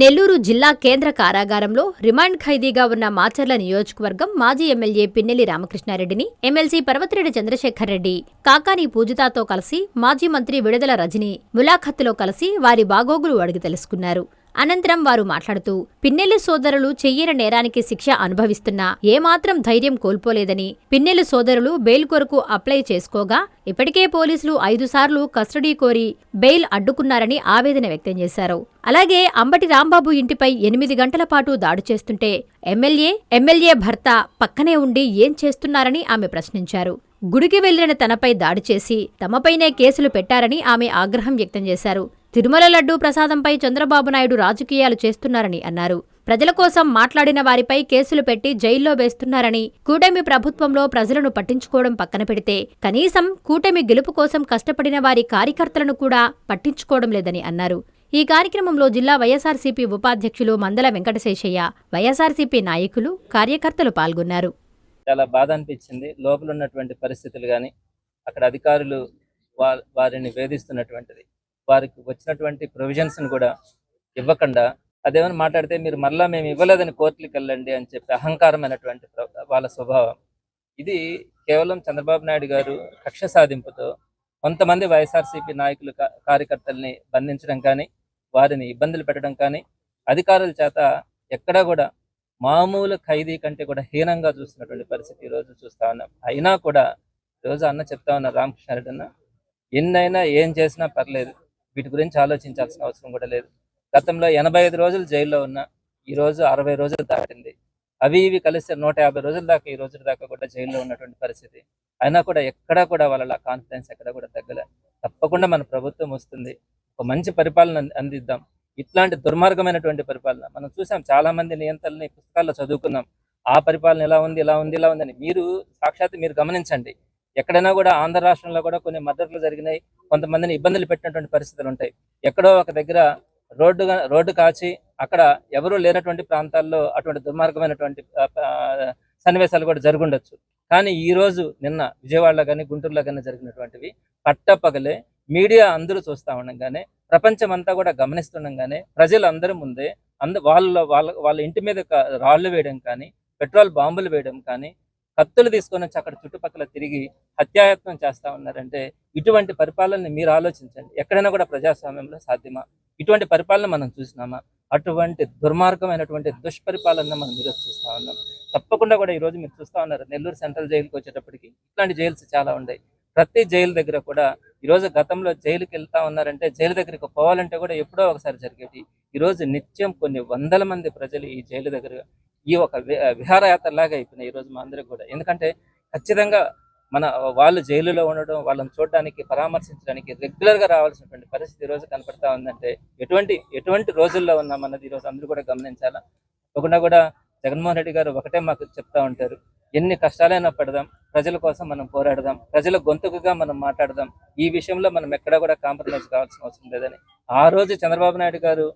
నెల్లూరు జిల్లా కేంద్ర కారాగారంలో రిమాండ్ ఖైదీగా ఉన్న మాచర్ల నియోజకవర్గం మాజీ ఎమ్మెల్యే పిన్నెల్లి రామకృష్ణారెడ్డిని ఎమ్మెల్సీ పర్వతిరెడ్డి చంద్రశేఖర్ రెడ్డి కాకాని పూజితాతో కలిసి మాజీ మంత్రి విడుదల రజని ములాఖత్తులో కలిసి వారి బాగోగులు అడిగి తెలుసుకున్నారు. అనంతరం వారు మాట్లాడుతూ పిన్నెల్లి సోదరులు చెయ్యని నేరానికి శిక్ష అనుభవిస్తున్నా ఏమాత్రం ధైర్యం కోల్పోలేదని. పిన్నెల్లి సోదరులు బెయిల్ కొరకు అప్లై చేసుకోగా ఇప్పటికే పోలీసులు ఐదు సార్లు కస్టడీ కోరి బెయిల్ అడ్డుకున్నారని ఆవేదన వ్యక్తం చేశారు. అలాగే అంబటి రాంబాబు ఇంటిపై ఎనిమిది గంటల పాటు దాడి చేస్తుంటే ఎమ్మెల్యే ఎమ్మెల్యే భర్త పక్కనే ఉండి ఏం చేస్తున్నారని ఆమె ప్రశ్నించారు. గుడికి వెళ్ళిన తనపై దాడి చేసి తమపైనే కేసులు పెట్టారని ఆమె ఆగ్రహం వ్యక్తం చేశారు. తిరుమల లడ్డూ ప్రసాదంపై చంద్రబాబు నాయుడు రాజకీయాలు చేస్తున్నారని అన్నారు. ప్రజల కోసం మాట్లాడిన వారిపై కేసులు పెట్టి జైల్లో వేస్తున్నారని కూటమి ప్రభుత్వంలో ప్రజలను పట్టించుకోవడం పక్కన పెడితే కనీసం కూటమి గెలుపు కోసం కష్టపడిన వారి కార్యకర్తలను కూడా పట్టించుకోవడం లేదని అన్నారు. ఈ కార్యక్రమంలో జిల్లా వైఎస్ఆర్సీపీ ఉపాధ్యక్షులు మందల వెంకటశేషయ్య వైఎస్ఆర్సీపీ నాయకులు కార్యకర్తలు పాల్గొన్నారు. చాలా బాధ అనిపించింది. లోపల ఉన్నటువంటి పరిస్థితులు కానీ అక్కడ అధికారులు వారిని వేధిస్తున్నటువంటిది. వారికి వచ్చినటువంటి ప్రొవిజన్స్ కూడా ఇవ్వకుండా అదేమని మాట్లాడితే మీరు మరలా మేము ఇవ్వలేదని కోర్టులకు వెళ్ళండి అని చెప్పి అహంకారమైనటువంటి ప్ర- వాళ్ళ స్వభావం. ఇది కేవలం చంద్రబాబు నాయుడు గారు కక్ష సాధింపుతో కొంతమంది వైఎస్ఆర్సీపీ నాయకులు కార్యకర్తల్ని బంధించడం కానీ వారిని ఇబ్బందులు పెట్టడం కానీ అధికారుల చేత ఎక్కడా కూడా మామూలు ఖైదీ కంటే కూడా హీనంగా చూస్తున్నటువంటి పరిస్థితి ఈరోజు రోజు చూస్తా ఉన్నాం. అయినా కూడా ఈరోజు అన్న చెప్తా ఉన్నా రామకృష్ణారెడ్డి అన్న ఎన్నైనా ఏం చేసినా పర్లేదు. వీటి గురించి ఆలోచించాల్సిన అవసరం కూడా లేదు. గతంలో ఎనభై ఐదు రోజులు జైల్లో ఉన్న ఈ రోజు అరవై రోజులు దాటింది. అవి ఇవి కలిసి నూట యాభై రోజుల దాకా ఈ రోజు దాకా కూడా జైల్లో ఉన్నటువంటి పరిస్థితి. అయినా కూడా ఎక్కడా కూడా వాళ్ళ కాన్ఫిడెన్స్ ఎక్కడ కూడా తగ్గలే. తప్పకుండా మన ప్రభుత్వం వస్తుంది. ఒక మంచి పరిపాలన అందిద్దాం. ఇట్లాంటి దుర్మార్గమైనటువంటి పరిపాలన మనం చూసాం. చాలా మంది నియంత్రణని పుస్తకాల్లో చదువుకున్నాం. ఆ పరిపాలన ఎలా ఉంది ఇలా ఉంది ఇలా ఉందని మీరు సాక్షాత్ మీరు గమనించండి. ఎక్కడైనా కూడా ఆంధ్ర రాష్ట్రంలో కూడా కొన్ని మద్దతులు జరిగినాయి. కొంతమందిని ఇబ్బందులు పెట్టినటువంటి పరిస్థితులు ఉంటాయి. ఎక్కడో ఒక దగ్గర రోడ్డు రోడ్డు కాచి అక్కడ ఎవరూ లేనటువంటి ప్రాంతాల్లో అటువంటి దుర్మార్గమైనటువంటి సన్నివేశాలు కూడా జరుగుండొచ్చు. కానీ ఈ రోజు నిన్న విజయవాడలో కానీ గుంటూరులో కానీ జరిగినటువంటివి పట్టపగలే మీడియా అందరూ చూస్తా ఉండగానే ప్రపంచం అంతా కూడా గమనిస్తుండగానే ప్రజలందరి ముందే అంద వాళ్ళ వాళ్ళ వాళ్ళ ఇంటి మీద రాళ్ళు వేయడం కానీ పెట్రోల్ బాంబులు వేయడం కానీ కత్తులు తీసుకొని వచ్చి అక్కడ చుట్టుపక్కల తిరిగి హత్యాయత్నం చేస్తా ఉన్నారంటే ఇటువంటి పరిపాలనని మీరు ఆలోచించండి. ఎక్కడైనా కూడా ప్రజాస్వామ్యంలో సాధ్యమా? ఇటువంటి పరిపాలన మనం చూసినామా? అటువంటి దుర్మార్గమైనటువంటి దుష్పరిపాలన మనం ఈరోజు చూస్తా ఉన్నాం. తప్పకుండా కూడా ఈ రోజు మీరు చూస్తా ఉన్నారు. నెల్లూరు సెంట్రల్ జైలుకి వచ్చేటప్పటికి ఇట్లాంటి జైల్స్ చాలా ఉన్నాయి. ప్రతి జైలు దగ్గర కూడా ఈ రోజు గతంలో జైలుకి వెళ్తా ఉన్నారంటే జైలు దగ్గరికి పోవాలంటే కూడా ఎప్పుడో ఒకసారి జరిగేది ఈ రోజు నిత్యం కొన్ని వందల మంది ప్రజలు ఈ జైలు దగ్గర ఈ ఒక విహారయాత్రలాగా విహారయాత్ర లాగా అయిపోయినాయి ఈ రోజు మా అందరికి కూడా. ఎందుకంటే ఖచ్చితంగా మన వాళ్ళు జైలులో ఉండడం వాళ్ళని చూడడానికి పరామర్శించడానికి రెగ్యులర్గా రావాల్సినటువంటి పరిస్థితి ఈరోజు రోజు కనపడతా ఉందంటే ఎటువంటి ఎటువంటి రోజుల్లో ఉన్నామన్నది ఈ రోజు అందరూ కూడా గమనించాలా? తప్పకుండా కూడా జగన్మోహన్ రెడ్డి గారు ఒకటే మాకు చెప్తా ఉంటారు. ఎన్ని కష్టాలైనా పడదాం ప్రజల కోసం మనం పోరాడదాం ప్రజల గొంతుకుగా మనం మాట్లాడదాం. ఈ విషయంలో మనం ఎక్కడా కూడా కాంప్రమైజ్ కావాల్సిన అవసరం లేదని. ఆ రోజు చంద్రబాబు నాయుడు గారు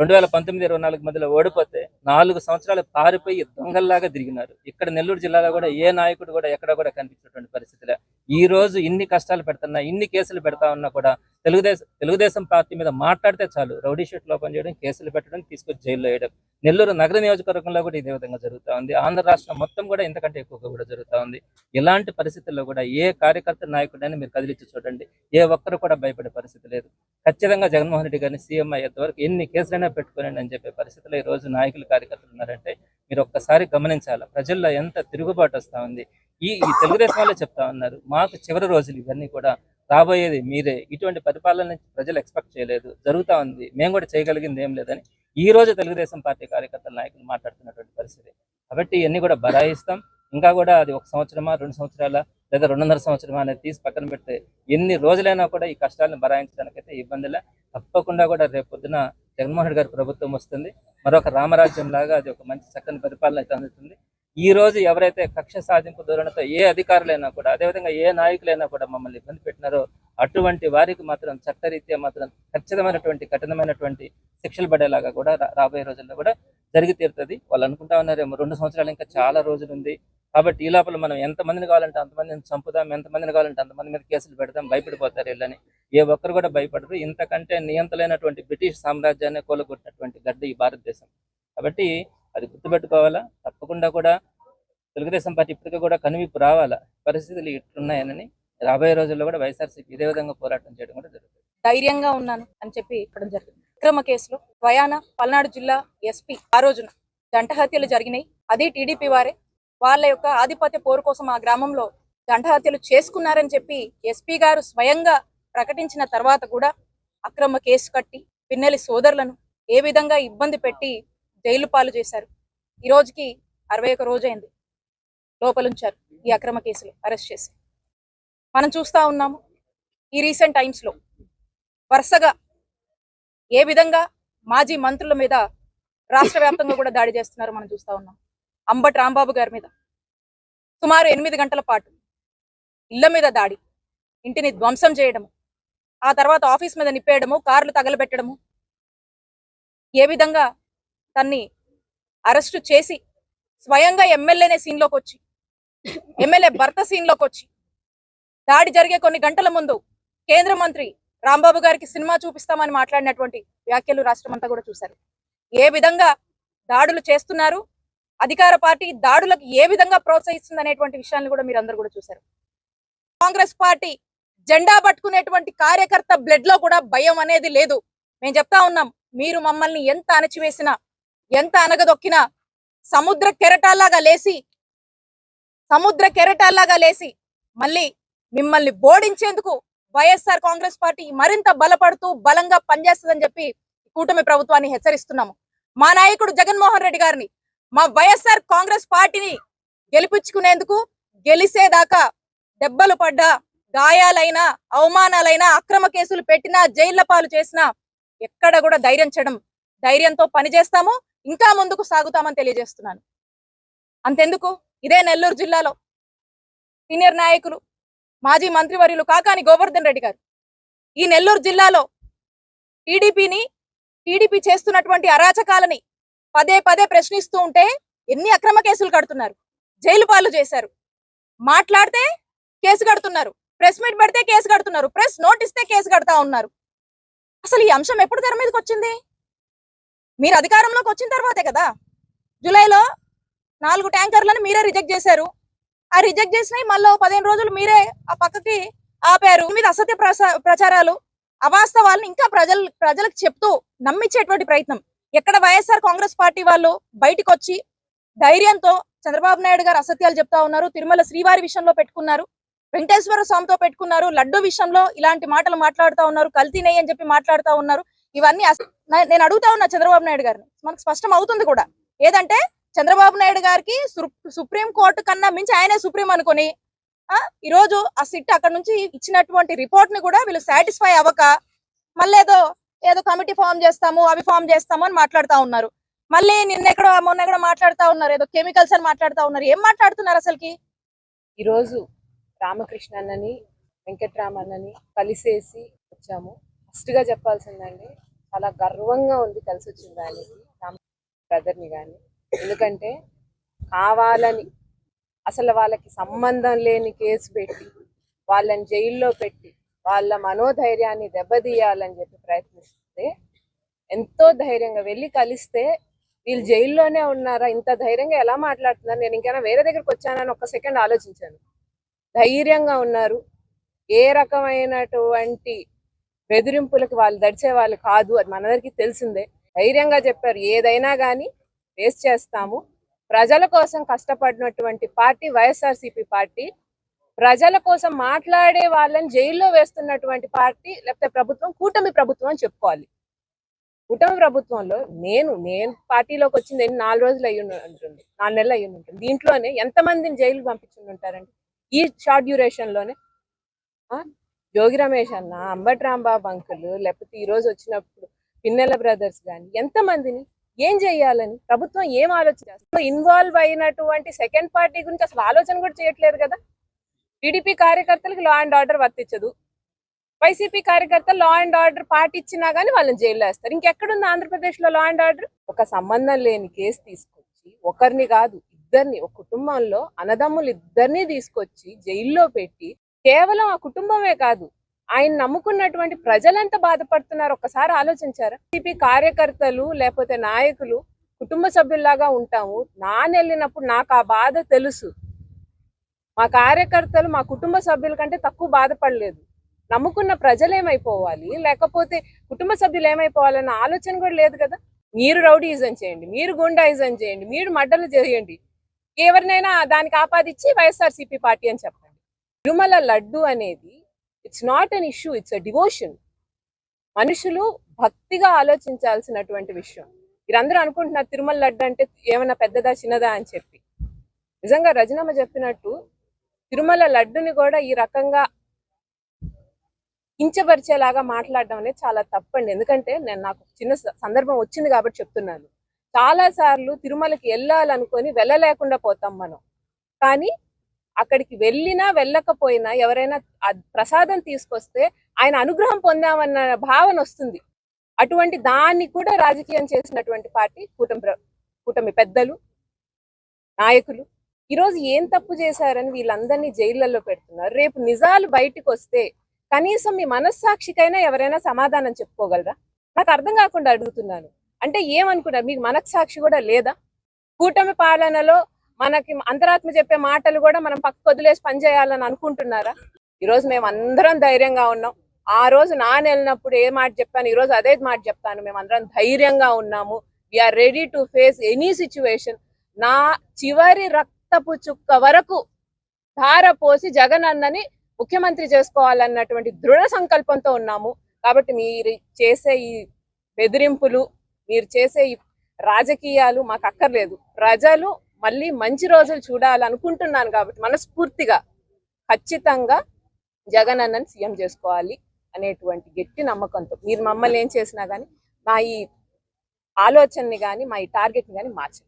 రెండు వేల పంతొమ్మిది ఇరవై నాలుగు మధ్యలో ఓడిపోతే నాలుగు సంవత్సరాలు పారిపోయి దొంగల్లాగా తిరిగినారు. ఇక్కడ నెల్లూరు జిల్లాలో కూడా ఏ నాయకుడు కూడా ఎక్కడ కూడా కనిపించినటువంటి పరిస్థితిలో. ఈ రోజు ఇన్ని కష్టాలు పెడుతున్నా ఇన్ని కేసులు పెడతా ఉన్నా కూడా తెలుగుదేశం తెలుగుదేశం పార్టీ మీద మాట్లాడితే చాలు. రౌడీ షీట్లు ఓపెన్ చేయడం కేసులు పెట్టడం తీసుకొచ్చి జైల్లో వేయడం. నెల్లూరు నగర నియోజకవర్గంలో కూడా ఇదే విధంగా జరుగుతా ఉంది. ఆంధ్ర రాష్ట్రం మొత్తం కూడా ఇంతకంటే ఎక్కువగా కూడా జరుగుతా ఉంది. ఇలాంటి పరిస్థితుల్లో కూడా ఏ కార్యకర్త నాయకుడైనా మీరు కదిలించి చూడండి. ఏ ఒక్కరు కూడా భయపడే పరిస్థితి లేదు. ఖచ్చితంగా జగన్మోహన్ రెడ్డి గారిని సీఎం అయ్యేంత వరకు ఎన్ని కేసులైనా పెట్టుకోనండి అని చెప్పే పరిస్థితిలో ఈ రోజు నాయకులు కార్యకర్తలు ఉన్నారంటే మీరు ఒక్కసారి గమనించాలి? ప్రజల్లో ఎంత తిరుగుబాటు వస్తూ ఉంది? ఈ ఈ తెలుగుదేశం వాళ్ళే చెప్తా ఉన్నారు. మాకు చివరి రోజులు ఇవన్నీ కూడా రాబోయేది మీరే. ఇటువంటి పరిపాలన ప్రజలు ఎక్స్పెక్ట్ చేయలేదు. జరుగుతా ఉంది. మేము కూడా చేయగలిగింది ఏం లేదని ఈ రోజు తెలుగుదేశం పార్టీ కార్యకర్తల నాయకులు మాట్లాడుతున్నటువంటి పరిస్థితి. కాబట్టి ఇవన్నీ కూడా బరాయిస్తాం. ఇంకా కూడా అది ఒక సంవత్సరమా రెండు సంవత్సరాల లేదా రెండున్నర సంవత్సరమా అనేది తీసి పక్కన పెడితే ఎన్ని రోజులైనా కూడా ఈ కష్టాలను బరాయించడానికైతే ఇబ్బందిలే తప్పకుండా కూడా రేపు పొద్దున జగన్మోహన్ రెడ్డి గారి ప్రభుత్వం వస్తుంది. మరొక రామరాజ్యం లాగా అది ఒక మంచి చక్కని పరిపాలన అయితే అందుతుంది. ఈ రోజు ఎవరైతే కక్ష సాధింపు ధోరణితో ఏ అధికారులైనా కూడా అదేవిధంగా ఏ నాయకులైనా కూడా మమ్మల్ని ఇబ్బంది పెట్టినారో అటువంటి వారికి మాత్రం చట్టరీత్యా మాత్రం ఖచ్చితమైనటువంటి కఠినమైనటువంటి శిక్షలు పడేలాగా కూడా రా- రాబోయే రోజుల్లో కూడా జరిగి తీరుతుంది. వాళ్ళు అనుకుంటా ఉన్నారేమో రెండు సంవత్సరాలు ఇంకా చాలా రోజులు ఉంది. కాబట్టి ఈ లోపల మనం ఎంతమందిని కావాలంటే అంతమందిని చంపుదాం ఎంతమందిని కావాలంటే అంతమంది మీద కేసులు పెడదాం భయపడిపోతారు వీళ్ళని. ఏ ఒక్కరు కూడా భయపడరు. ఇంతకంటే నియంతలైనటువంటి బ్రిటిష్ సామ్రాజ్యాన్ని కూలగొట్టినటువంటి గడ్డ ఈ భారతదేశం. కాబట్టి అది గుర్తుపెట్టుకోవాలా? తప్పకుండా కూడా తెలుగుదేశం పార్టీ ఇప్పటికీ కూడా కనువిప్పు రావాలా? పరిస్థితులు ఇట్లున్నాయనని రాబోయే రోజుల్లో కూడా వైఎస్ఆర్సీపీ ఇదే విధంగా పోరాటం చేయడం కూడా జరుగుతుంది. ధైర్యంగా ఉన్నాను అని చెప్పి ఇక్కడ జరిగింది. అక్రమ కేసులో వయాన పల్నాడు జిల్లా ఎస్పీ ఆ రోజున జంట హత్యలు జరిగినాయి. అది టీడీపీ వారే వాళ్ళ యొక్క ఆధిపత్య పోరు కోసం ఆ గ్రామంలో జంట హత్యలు చేసుకున్నారని చెప్పి ఎస్పీ గారు స్వయంగా ప్రకటించిన తర్వాత కూడా అక్రమ కేసు కట్టి పిన్నెలి సోదరులను ఏ విధంగా ఇబ్బంది పెట్టి జైలు పాలు చేశారు. ఈ రోజుకి అరవై ఒక రోజైంది. లోపలుంచారు ఈ అక్రమ కేసులు అరెస్ట్ చేసి. మనం చూస్తా ఉన్నాము ఈ రీసెంట్ టైమ్స్లో వరుసగా ఏ విధంగా మాజీ మంత్రుల మీద రాష్ట్ర వ్యాప్తంగా కూడా దాడి చేస్తున్నారు మనం చూస్తా ఉన్నాం. అంబటి రాంబాబు గారి మీద. సుమారు ఎనిమిది గంటల పాటు ఇళ్ళ మీద దాడి ఇంటిని ధ్వంసం చేయడము ఆ తర్వాత ఆఫీస్ మీద నిప్పేయడము కార్లు తగలబెట్టడము ఏ విధంగా తన్ని అరెస్టు చేసి స్వయంగా ఎమ్మెల్యేనే సీన్లోకి వచ్చి ఎమ్మెల్యే భర్త సీన్లోకి వచ్చి దాడి జరిగే కొన్ని గంటల ముందు కేంద్ర మంత్రి రాంబాబు గారికి సినిమా చూపిస్తామని మాట్లాడినటువంటి వ్యాఖ్యలు రాష్ట్రమంతా కూడా చూశారు. ఏ విధంగా దాడులు చేస్తున్నారు? అధికార పార్టీ దాడులకు ఏ విధంగా ప్రోత్సహిస్తుంది అనేటువంటి విషయాన్ని కూడా మీరు అందరు కూడా చూశారు. కాంగ్రెస్ పార్టీ జెండా పట్టుకునేటువంటి కార్యకర్త బ్లడ్లో కూడా భయం అనేది లేదు. మేము చెప్తా ఉన్నాం మీరు మమ్మల్ని ఎంత అణచివేసినా ఎంత అనగదొక్కినా సముద్ర కెరటాల్లాగా లేసి సముద్ర కెరటాల్లాగా లేసి మళ్ళీ మిమ్మల్ని ఓడించేందుకు వైఎస్ఆర్ కాంగ్రెస్ పార్టీ మరింత బలపడుతూ బలంగా పనిచేస్తుందని చెప్పి కూటమి ప్రభుత్వాన్ని హెచ్చరిస్తున్నాము. మా నాయకుడు జగన్మోహన్ రెడ్డి గారిని మా వైఎస్ఆర్ కాంగ్రెస్ పార్టీని గెలిపించుకునేందుకు గెలిసేదాకా దెబ్బలు పడ్డా గాయాలైనా అవమానాలైనా అక్రమ కేసులు పెట్టినా జైళ్ళ పాలు చేసినా ఎక్కడ కూడా ధైర్యం చేయడం ధైర్యంతో పనిచేస్తాము. ఇంకా ముందుకు సాగుతామని తెలియజేస్తున్నాను. అంతెందుకు? ఇదే నెల్లూరు జిల్లాలో సీనియర్ నాయకులు మాజీ మంత్రివర్యులు కాకాని గోవర్ధన్ రెడ్డి గారు. ఈ నెల్లూరు జిల్లాలో టీడీపీని టీడీపీ చేస్తున్నటువంటి అరాచకాలని పదే పదే ప్రశ్నిస్తూ ఉంటే ఎన్ని అక్రమ కేసులు కడుతున్నారు? జైలు పాలు చేశారు. మాట్లాడితే కేసు కడుతున్నారు. ప్రెస్ మీట్ పెడితే కేసు కడుతున్నారు. ప్రెస్ నోట్ ఇస్తే కేసు కడతా ఉన్నారు. అసలు ఈ అంశం ఎప్పుడు తెర మీదకి వచ్చింది? మీరు అధికారంలోకి వచ్చిన తర్వాతే కదా? జూలైలో నాలుగు ట్యాంకర్లను మీరే రిజెక్ట్ చేశారు. ఆ రిజెక్ట్ చేసినవి మళ్ళీ పదిహేను రోజులు మీరే ఆ పక్కకి ఆపారు. మీద అసత్య ప్రచారాలు అవాస్తవాలను ఇంకా ప్రజలు ప్రజలకు చెప్తూ నమ్మించేటువంటి ప్రయత్నం. ఎక్కడ వైఎస్ఆర్ కాంగ్రెస్ పార్టీ వాళ్ళు బయటకు వచ్చి ధైర్యంతో చంద్రబాబు నాయుడు గారు అసత్యాలు చెప్తా ఉన్నారు తిరుమల శ్రీవారి విషయంలో పెట్టుకున్నారు వెంకటేశ్వర స్వామితో పెట్టుకున్నారు లడ్డు విషయంలో ఇలాంటి మాటలు మాట్లాడుతా ఉన్నారు కల్తీ నెయ్యి అని చెప్పి మాట్లాడుతా ఉన్నారు. ఇవన్నీ నేను అడుగుతా ఉన్నా చంద్రబాబు నాయుడు గారిని. మనకు స్పష్టం అవుతుంది కూడా. ఏదంటే చంద్రబాబు నాయుడు గారికి సు- సుప్రీం కోర్టు కన్నా మించి ఆయనే సుప్రీం అనుకొని ఆ ఈ రోజు ఆ సిట్ అక్కడ నుంచి ఇచ్చినటువంటి రిపోర్ట్ని కూడా వీళ్ళు సాటిస్ఫై అవ్వక మళ్ళీ ఏదో ఏదో కమిటీ ఫామ్ చేస్తాము అవి ఫామ్ చేస్తాము అని మాట్లాడుతా ఉన్నారు. మళ్ళీ నిన్న ఎక్కడో మొన్న ఎక్కడో మాట్లాడుతా ఉన్నారు. ఏదో కెమికల్స్ అని మాట్లాడుతా ఉన్నారు. ఏం మాట్లాడుతున్నారు అసలుకి? ఈరోజు రామకృష్ణన్నని వెంకట్రామన్నని కలిసేసి వచ్చాము. ఫస్ట్గా చెప్పాల్సిందండి చాలా గర్వంగా ఉంది కలిసి వచ్చిన దానికి బ్రదర్ని కానీ ఎందుకంటే కావాలని అసలు వాళ్ళకి సంబంధం లేని కేసు పెట్టి వాళ్ళని జైల్లో పెట్టి వాళ్ళ మనోధైర్యాన్ని దెబ్బతీయాలని చెప్పి ప్రయత్నిస్తే ఎంతో ధైర్యంగా వెళ్ళి కలిస్తే వీళ్ళు జైల్లోనే ఉన్నారా? ఇంత ధైర్యంగా ఎలా మాట్లాడుతున్నారు? నేను ఇంకైనా వేరే దగ్గరికి వచ్చానని ఒక సెకండ్ ఆలోచించాను. ధైర్యంగా ఉన్నారు. ఏ రకమైనటువంటి బెదిరింపులకు వాళ్ళు దడిచే వాళ్ళు కాదు అది మనందరికీ తెలిసిందే. ధైర్యంగా చెప్పారు. ఏదైనా కానీ ఫేస్ చేస్తాము. ప్రజల కోసం కష్టపడినటువంటి పార్టీ వైఎస్ఆర్సీపీ పార్టీ ప్రజల కోసం మాట్లాడే వాళ్ళని జైల్లో వేస్తున్నటువంటి పార్టీ లేకపోతే ప్రభుత్వం కూటమి ప్రభుత్వం అని చెప్పుకోవాలి. కూటమి ప్రభుత్వంలో నేను నేను పార్టీలోకి వచ్చింది ఎన్ని నాలుగు రోజులు అయ్యి ఉంటుంది. నాలుగు నెలలు అయ్యి ఉంటుంది. దీంట్లోనే ఎంతమందిని జైలు పంపించి ఉంటారండి ఈ షార్ట్ డ్యూరేషన్లోనే ఆ? జోగి రమేష్ అన్న అంబటి రాంబాబు లేకపోతే ఈ రోజు వచ్చినప్పుడు పిన్నెల బ్రదర్స్ కానీ ఎంతమందిని ఏం చేయాలని ప్రభుత్వం ఏం ఆలోచన ఇన్వాల్వ్ అయినటువంటి సెకండ్ పార్టీ గురించి అసలు ఆలోచన కూడా చేయట్లేదు కదా? టీడీపీ కార్యకర్తలకు లా అండ్ ఆర్డర్ వర్తించదు. వైసీపీ కార్యకర్తలు లా అండ్ ఆర్డర్ పాటించినా కానీ వాళ్ళని జైల్లో వేస్తారు. ఇంకెక్కడుంది ఆంధ్రప్రదేశ్లో లా అండ్ ఆర్డర్ ఒక సంబంధం లేని కేసు తీసుకొచ్చి ఒకరిని కాదు ఇద్దరిని ఒక కుటుంబంలో అన్నదమ్ములు ఇద్దరిని తీసుకొచ్చి జైల్లో పెట్టి కేవలం ఆ కుటుంబమే కాదు ఆయన నమ్ముకున్నటువంటి ప్రజలంతా బాధపడుతున్నారు? ఒక్కసారి ఆలోచించారా? టీపీ కార్యకర్తలు లేకపోతే నాయకులు కుటుంబ సభ్యుల్లాగా ఉంటాము నానెళ్ళినప్పుడు నాకు ఆ బాధ తెలుసు. మా కార్యకర్తలు మా కుటుంబ సభ్యుల కంటే తక్కువ బాధపడలేదు. నమ్ముకున్న ప్రజలు ఏమైపోవాలి లేకపోతే కుటుంబ సభ్యులు ఏమైపోవాలన్న ఆలోచన కూడా లేదు కదా? మీరు రౌడీజం చేయండి మీరు గుండాయిజం చేయండి మీరు మడ్డలు చేయండి. ఎవరినైనా దానికి ఆపాదించి వైఎస్ఆర్సీపీ పార్టీ అని చెప్పండి. తిరుమల లడ్డు అనేది it's not an issue it's a devotion మనుషులు భక్తిగా ఆలోచించాల్సినటువంటి విషయం. మీరందరూ అనుకుంటున్నారు తిరుమల లడ్డు అంటే ఏమైనా పెద్దదా చిన్నదా అని చెప్పి. నిజంగా రజనమ్మ చెప్పినట్టు తిరుమల లడ్డుని కూడా ఈ రకంగా కించపరిచేలాగా మాట్లాడడం అనేది చాలా తప్పండి. ఎందుకంటే నేను నాకు చిన్న స- సందర్భం వచ్చింది కాబట్టి చెప్తున్నాను. చాలా సార్లు తిరుమలకి వెళ్ళాలనుకొని వెళ్ళలేకుండా పోతాం మనం. కానీ అక్కడికి వెళ్ళినా వెళ్ళకపోయినా ఎవరైనా ప్రసాదం తీసుకొస్తే ఆయన అనుగ్రహం పొందామన్న భావన వస్తుంది. అటువంటి దాన్ని కూడా రాజకీయం చేసినటువంటి పార్టీ కూటమి కూటమి పెద్దలు నాయకులు ఈరోజు ఏం తప్పు చేశారని వీళ్ళందరినీ జైళ్ళలో పెడుతున్నారు. రేపు నిజాలు బయటకు వస్తే కనీసం మీ మనస్సాక్షికైనా ఎవరైనా సమాధానం చెప్పుకోగలరా? నాకు అర్థం కాకుండా అడుగుతున్నాను. అంటే ఏమనుకున్నారు? మీకు మనస్సాక్షి కూడా లేదా? కూటమి పాలనలో మనకి అంతరాత్మ చెప్పే మాటలు కూడా మనం పక్క వదిలేసి పనిచేయాలని అనుకుంటున్నారా? ఈరోజు మేము అందరం ధైర్యంగా ఉన్నాం. ఆ రోజు నాన్న వెళ్ళినప్పుడు ఏ మాట చెప్పాను ఈ రోజు అదే మాట చెప్తాను. మేము అందరం ధైర్యంగా ఉన్నాము. We're ready to face any situation నా చివరి రక్తపు చుక్క వరకు ధార పోసి జగన్ అన్నని ముఖ్యమంత్రి చేసుకోవాలన్నటువంటి దృఢ సంకల్పంతో ఉన్నాము. కాబట్టి మీరు చేసే ఈ బెదిరింపులు మీరు చేసే ఈ రాజకీయాలు మాకు అక్కర్లేదు. ప్రజలు మళ్ళీ మంచి రోజులు చూడాలనుకుంటున్నాను కాబట్టి మనస్ఫూర్తిగా ఖచ్చితంగా జగన్ అన్నని సీఎం చేసుకోవాలి అనేటువంటి గట్టి నమ్మకంతో. మీరు మమ్మల్ని ఏం చేసినా కానీ మా ఈ ఆలోచనని కానీ మా ఈ టార్గెట్ని కానీ మార్చండి.